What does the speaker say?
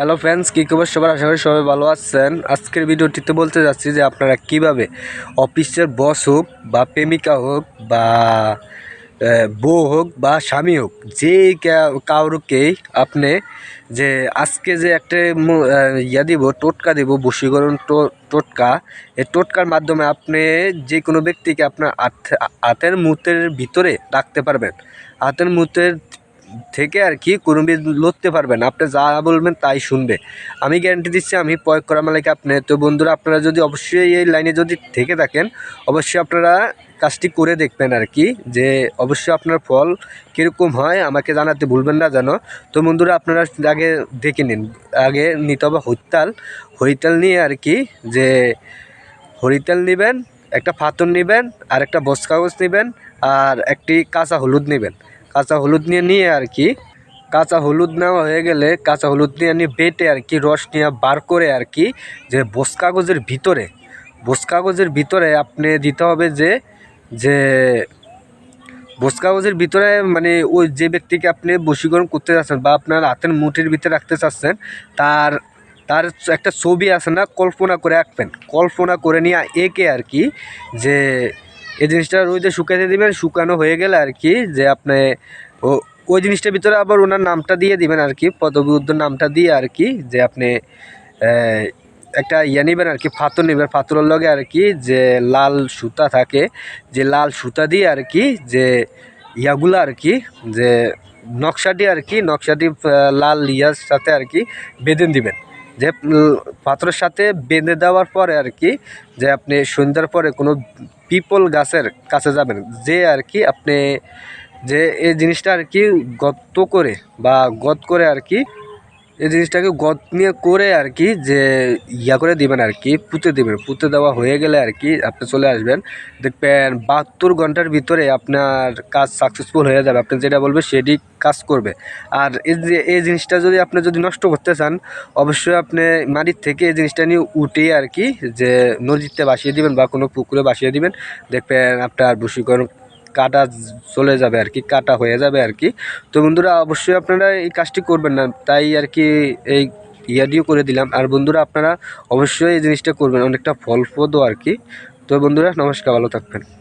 Hello friends কী খবর সবার আশা করি সবাই ভালো আছেন। আজকের ভিডিওটিতে বলতে যাচ্ছি যে আপনারা কীভাবে অফিসের বস হোক বা প্রেমিকা হোক বা বউ হোক বা স্বামী হোক, যে কাউরকেই আপনি যে আজকে যে একটা ইয়া দিব, টোটকা দিব, বশীকরণ টোটকা, এই টোটকার মাধ্যমে আপনি যে কোনো ব্যক্তিকে আপনার হাত- হাতের মুহূর্তের ভিতরে রাখতে পারবেন। হাতের মুহূর্তের থেকে আর কি কোনো বি লড়তে পারবেন আপনি যা বলবেন তাই শুনবে। আমি গ্যারান্টি দিচ্ছি, আমি প্রয়োগ করা মালিক আপনি। তো বন্ধুরা, আপনারা যদি অবশ্যই এই লাইনে যদি থেকে থাকেন, অবশ্যই আপনারা কাজটি করে দেখবেন আর কি, যে অবশ্যই আপনার ফল কীরকম হয়, আমাকে জানাতে ভুলবেন না যেন। তো বন্ধুরা, আপনারা আগে দেখে নিন। আগে নিতে হবে হরিতাল। হইতাল নিয়ে আর কি, যে হরিতাল নেবেন, একটা পাথর নেবেন, আর একটা বস কাগজ নেবেন, আর একটি কাঁচা হলুদ নেবেন। কাঁচা হলুদ নিয়ে নিয়ে আর কি। কাঁচা হলুদ নেওয়া হয়ে গেলে কাঁচা হলুদ নিয়ে নিয়ে বেটে আর কি রস নিয়ে বার করে আর কি যে বোস কাগজের ভিতরে, বস কাগজের ভিতরে আপনি দিতে হবে যে যে বোস কাগজের ভিতরে মানে ওই যে ব্যক্তিকে আপনি বশীকরণ করতে চাচ্ছেন বা আপনার হাতের মুঠির ভিতরে রাখতে চাচ্ছেন, তার তার একটা ছবি আছে না, কল্পনা করে আঁকবেন। কল্পনা করে নিয়ে এঁকে আর কি যে এই জিনিসটা রোদে শুকাতে দিবেন, শুকানো হয়ে গেলে আর কি যে আপনি ওই জিনিসটার ভিতরে আবার ওনার নামটা দিয়ে দিবেন আর কি পদবিউদ্ধ নামটা দিয়ে আর কি যে আপনি একটা ইয়ে নেবেন আর কি পাথর নেবেন পাথরের লগে আর কি যে লাল সুতা থাকে, যে লাল সুতা দিয়ে আর কি যে ইয়াগুলো আর কি যে নকশাটি আর কি নকশাটি লাল ইয়ার সাথে আর কি বেঁধে দিবেন। যে পাথরের সাথে বেঁধে দেওয়ার পরে আর কি যে আপনি সন্ধ্যার পরে কোনো পিপল গাছের কাছে যাবেন। যে আর কি আপনি যে এই জিনিসটা আর কি গত করে বা গত করে আর কি এই জিনিসটাকে নিয়ে করে আর কি যে ইয়া করে দিবেন আর কি, পুঁতে দিবেন। পুঁতে দেওয়া হয়ে গেলে আর কি আপনি চলে আসবেন। দেখবেন বাহাত্তর ঘণ্টার ভিতরে আপনার কাজ সাকসেসফুল হয়ে যাবে। আপনি যেটা বলবে সেটি কাজ করবে। আর এই যে, এই জিনিসটা যদি আপনি যদি নষ্ট করতে চান, অবশ্যই আপনি মাটির থেকে এই জিনিসটা নিয়ে উঠে আর কি যে নদীতে বাসিয়ে দিবেন বা কোনো পুকুরে বাসিয়ে দিবেন। দেখবেন আপনার বশীকরণ কাটা চলে যাবে আর কি, কাটা হয়ে যাবে আর কি। তো বন্ধুরা, অবশ্যই আপনারা এই কাজটি করবেন না, তাই আর কি এই ইয়াডিও করে দিলাম। আর বন্ধুরা, আপনারা অবশ্যই এই জিনিসটা করবেন, অনেকটা ফলপ্রদ আর কি। তো বন্ধুরা, নমস্কার, ভালো থাকবেন।